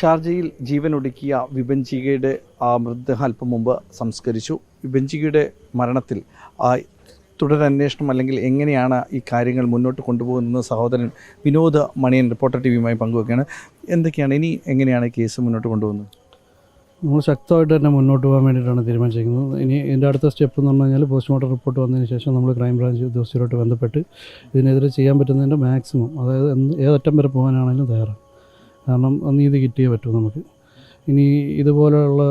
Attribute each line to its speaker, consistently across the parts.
Speaker 1: ഷാർജയിൽ ജീവനൊടുക്കിയ വിഭഞ്ചികയുടെ ആ മൃതദേഹം അല്പം മുമ്പ് സംസ്കരിച്ചു. വിഭഞ്ചികയുടെ മരണത്തിൽ ആ തുടരന്വേഷണം അല്ലെങ്കിൽ എങ്ങനെയാണ് ഈ കാര്യങ്ങൾ മുന്നോട്ട് കൊണ്ടുപോകുന്നത് സഹോദരൻ വിനോദ് മണിയൻ റിപ്പോർട്ടർ ടി വിയുമായി പങ്കുവെക്കുകയാണ്. എന്തൊക്കെയാണ്? ഇനി എങ്ങനെയാണ് കേസ് മുന്നോട്ട് കൊണ്ടുപോകുന്നത്?
Speaker 2: നമ്മൾ ശക്തമായിട്ട് തന്നെ മുന്നോട്ട് പോകാൻ വേണ്ടിയിട്ടാണ് തീരുമാനിച്ചിരിക്കുന്നത്. ഇനി ഇതിന്റെ അടുത്ത സ്റ്റെപ്പ് എന്ന് പറഞ്ഞു കഴിഞ്ഞാൽ പോസ്റ്റ്മോർട്ടം റിപ്പോർട്ട് വന്നതിന് ശേഷം നമ്മൾ ക്രൈംബ്രാഞ്ച് ഉദ്യോഗസ്ഥരുമായിട്ട് ബന്ധപ്പെട്ട് ഇതിനെതിരെ ചെയ്യാൻ പറ്റുന്നതിന്റെ മാക്സിമം അതായത് ഏതറ്റം വരെ പോകാനാണെങ്കിലും തയ്യാറാണ്. കാരണം നീതി കിട്ടിയേ പറ്റൂ നമുക്ക്. ഇനി ഇതുപോലെയുള്ള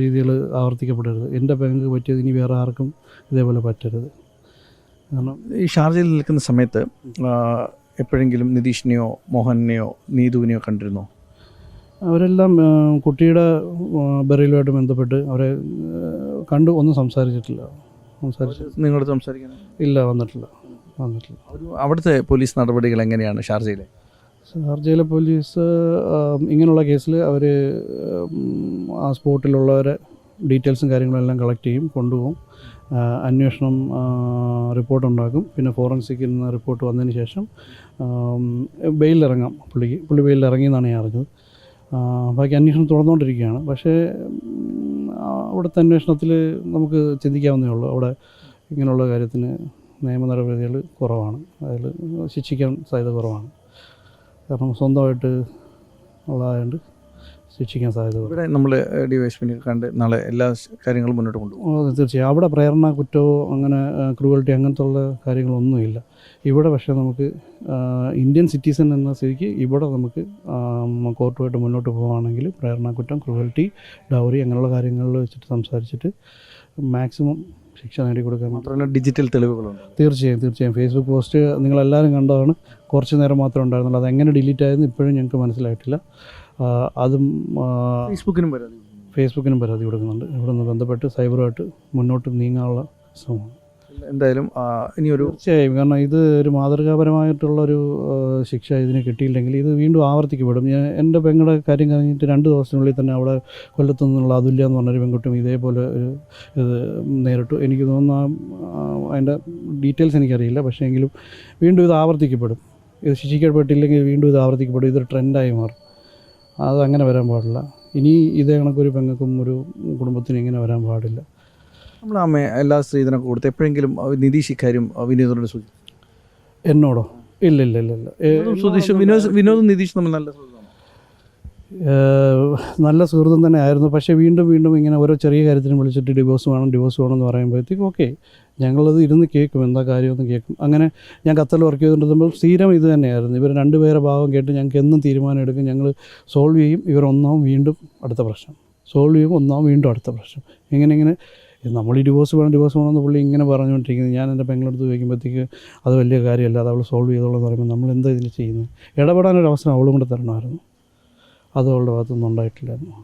Speaker 2: രീതികൾ ആവർത്തിക്കപ്പെടരുത്. എന്റെ ബാങ്ക് പറ്റിയത് ഇനി വേറെ ആർക്കും ഇതേപോലെ പറ്റരുത്. കാരണം
Speaker 1: ഈ ഷാർജയിൽ നിൽക്കുന്ന സമയത്ത് എപ്പോഴെങ്കിലും നിതീഷിനെയോ മോഹനെയോ നീതുവിനെയോ കണ്ടിരുന്നോ?
Speaker 2: അവരെല്ലാം കുട്ടിയുടെ ബെറിയിലുമായിട്ട് ബന്ധപ്പെട്ട് അവരെ കണ്ടു ഒന്നും സംസാരിച്ചിട്ടില്ല. സംസാരിച്ചു
Speaker 1: നിങ്ങളോട് സംസാരിക്കാൻ?
Speaker 2: ഇല്ല വന്നിട്ടില്ല. വന്നിട്ടില്ല.
Speaker 1: അവിടുത്തെ പോലീസ് നടപടികൾ എങ്ങനെയാണ് ഷാർജയിലെ?
Speaker 2: ഷാർജയിലെ പോലീസ് ഇങ്ങനെയുള്ള കേസിൽ അവർ ആ സ്പോട്ടിലുള്ളവരെ ഡീറ്റെയിൽസും കാര്യങ്ങളും എല്ലാം കളക്ട് ചെയ്യും കൊണ്ടുപോകും. അന്വേഷണം റിപ്പോർട്ട് ഉണ്ടാക്കും പിന്നെ ഫോറൻസിക്കിൽ നിന്ന് റിപ്പോർട്ട് വന്നതിന് ശേഷം ബെയിലിറങ്ങാം പുള്ളിക്ക്. പുള്ളി ബെയിലിറങ്ങി എന്നാണ് ഞാൻ അറിഞ്ഞത്. ബാക്കി അന്വേഷണം തുടർന്നുകൊണ്ടിരിക്കുകയാണ്. പക്ഷേ അവിടുത്തെ അന്വേഷണത്തിൽ നമുക്ക് ചിന്തിക്കാവുന്നേ ഉള്ളൂ. അവിടെ ഇങ്ങനെയുള്ള കാര്യത്തിന് നിയമ നടപടികൾ കുറവാണ്. അതിൽ ശിക്ഷിക്കാൻ സാധ്യത കുറവാണ്. കാരണം സ്വന്തമായിട്ട് ഉള്ളതായതുകൊണ്ട് ശിക്ഷിക്കാൻ സാധ്യത
Speaker 1: ഇവിടെ നമ്മൾ ഡി വൈ എസ് കണ്ട് നാളെ എല്ലാ കാര്യങ്ങളും മുന്നോട്ട് കൊണ്ടുപോകും.
Speaker 2: തീർച്ചയായും. അവിടെ പ്രേരണ കുറ്റമോ അങ്ങനെ ക്രൂവൽറ്റി അങ്ങനത്തെ ഉള്ള കാര്യങ്ങളൊന്നുമില്ല. ഇവിടെ പക്ഷേ നമുക്ക് ഇന്ത്യൻ സിറ്റിസൺ എന്ന സ്ഥിതിക്ക് ഇവിടെ നമുക്ക് കോർട്ടുമായിട്ട് മുന്നോട്ട് പോകുകയാണെങ്കിൽ പ്രേരണ കുറ്റം ക്രൂവൽറ്റി ഡൗറി അങ്ങനെയുള്ള കാര്യങ്ങളിൽ വെച്ചിട്ട് സംസാരിച്ചിട്ട് മാക്സിമം ശിക്ഷ നേടിക്കൊടുക്കാൻ
Speaker 1: മാത്രമല്ല ഡിജിറ്റൽ തെളിവുകളുണ്ട്.
Speaker 2: തീർച്ചയായും തീർച്ചയായും. ഫേസ്ബുക്ക് പോസ്റ്റ് നിങ്ങളെല്ലാവരും കണ്ടതാണ്. കുറച്ച് നേരം മാത്രമേ ഉണ്ടായിരുന്നുള്ളൂ. എങ്ങനെ ഡിലീറ്റ് ആയെന്ന് ഇപ്പോഴും ഞങ്ങൾക്ക് മനസ്സിലായിട്ടില്ല. അതും
Speaker 1: ഫേസ്ബുക്കിനും പരാതി
Speaker 2: ഫേസ്ബുക്കിനും പരാതി കൊടുക്കുന്നുണ്ട്. ഇവിടെ നിന്ന് ബന്ധപ്പെട്ട് സൈബറുമായിട്ട് മുന്നോട്ട് നീങ്ങാനുള്ള ശ്രമമാണ്.
Speaker 1: എന്തായാലും ഇനിയൊരു
Speaker 2: തീർച്ചയായും. കാരണം ഇത് ഒരു മാതൃകാപരമായിട്ടുള്ള ഒരു ശിക്ഷ ഇതിന് കിട്ടിയില്ലെങ്കിൽ ഇത് വീണ്ടും ആവർത്തിക്കപ്പെടും. ഞാൻ എന്റെ പെങ്ങളുടെ കാര്യം കഴിഞ്ഞിട്ട് രണ്ട് ദിവസത്തിനുള്ളിൽ തന്നെ അവിടെ കൊല്ലത്തു നിന്നുള്ള അതുല്യ എന്ന് പറഞ്ഞൊരു പെൺകുട്ടിയും ഇതേപോലെ ഒരു ഇത് നേരിട്ടു. എനിക്ക് തോന്നുന്നു അതിന്റെ ഡീറ്റെയിൽസ് എനിക്കറിയില്ല. പക്ഷേ എങ്കിലും വീണ്ടും ഇത് ആവർത്തിക്കപ്പെടും. ഇത് ശിക്ഷിക്കപ്പെട്ടില്ലെങ്കിൽ വീണ്ടും ഇത് ആവർത്തിക്കപ്പെടും. ഇതൊരു ട്രെൻഡായി മാറും. അത് അങ്ങനെ വരാൻ പാടില്ല. ഇനി ഇതേ കണക്കൊരു പെങ്ങൾക്കും ഒരു കുടുംബത്തിനും ഇങ്ങനെ വരാൻ പാടില്ല.
Speaker 1: നമ്മൾ അമ്മ എല്ലാ സ്ത്രീധനമൊക്കെ കൊടുത്ത് എപ്പോഴെങ്കിലും നിതീഷ് ഇക്കാര്യം സൂചിപ്പിച്ചു
Speaker 2: എന്നോടോ ഇല്ല ഇല്ല ഇല്ല ഇല്ല വിനോദ്
Speaker 1: സുധീഷ് വിനോദ് വിനോദും നിതീഷ് നമ്മൾ നല്ല.
Speaker 2: നല്ല സുഹൃത്തും തന്നെ ആയിരുന്നു. പക്ഷേ വീണ്ടും വീണ്ടും ഇങ്ങനെ ഓരോ ചെറിയ കാര്യത്തിനും വിളിച്ചിട്ട് ഡിവോഴ്സ് വേണം ഡിവോഴ്സ് വേണം എന്ന് പറയുമ്പോഴത്തേക്കും ഓക്കെ ഞങ്ങളത് ഇരുന്ന് കേൾക്കും. എന്താ കാര്യമെന്ന് കേൾക്കും. അങ്ങനെ ഞാൻ കത്തൽ വർക്ക് ചെയ്തുകൊണ്ടിരുമ്പോൾ സ്ഥിരം ഇത് തന്നെയായിരുന്നു. ഇവർ രണ്ടുപേരെ ഭാഗം കേട്ട് ഞങ്ങൾക്ക് എന്നും തീരുമാനം എടുക്കും. ഞങ്ങൾ സോൾവ് ചെയ്യും. ഇവർ ഒന്നാവും വീണ്ടും അടുത്ത പ്രശ്നം. സോൾവ് ചെയ്യുമ്പോൾ ഒന്നാം വീണ്ടും അടുത്ത പ്രശ്നം. ഇങ്ങനെ ഇങ്ങനെ നമ്മൾ ഡിവോഴ്സ് വേണം ഡിവോഴ്സ് വേണം എന്ന് പുള്ളി ഇങ്ങനെ പറഞ്ഞുകൊണ്ടിരിക്കുന്നത് ഞാൻ എന്റെ പെങ്ങളെടുത്ത് ചോദിക്കുമ്പോഴത്തേക്ക് അത് വലിയ കാര്യമല്ല അത് അവൾ സോൾവ് ചെയ്തോളെന്ന് പറയുമ്പോൾ നമ്മൾ എന്താ ഇതിൽ ചെയ്യുന്നത്? ഇടപെടാനൊരു അവസരം അവളും കൂടെ തരണമായിരുന്നു. അത് അവളുടെ ഭാഗത്തുനിന്ന് ഉണ്ടായിട്ടില്ലായിരുന്നു.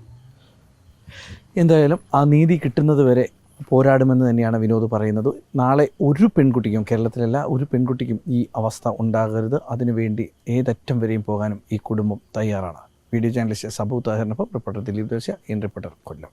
Speaker 1: എന്തായാലും ആ നീതി കിട്ടുന്നത് വരെ പോരാടുമെന്ന് തന്നെയാണ് വിനോദ് പറയുന്നത്. നാളെ ഒരു പെൺകുട്ടിക്കും കേരളത്തിലല്ല ഒരു പെൺകുട്ടിക്കും ഈ അവസ്ഥ ഉണ്ടാകരുത്. അതിനുവേണ്ടി ഏതറ്റം വരെയും പോകാനും ഈ കുടുംബം തയ്യാറാണ്. വീഡിയോ ജേർണലിസ്റ്റ് സബു താഹറിനൊപ്പം റിപ്പോർട്ടർ ദിലീപ് ദേശ ഇൻ റിപ്പോർട്ടർ കൊല്ലം.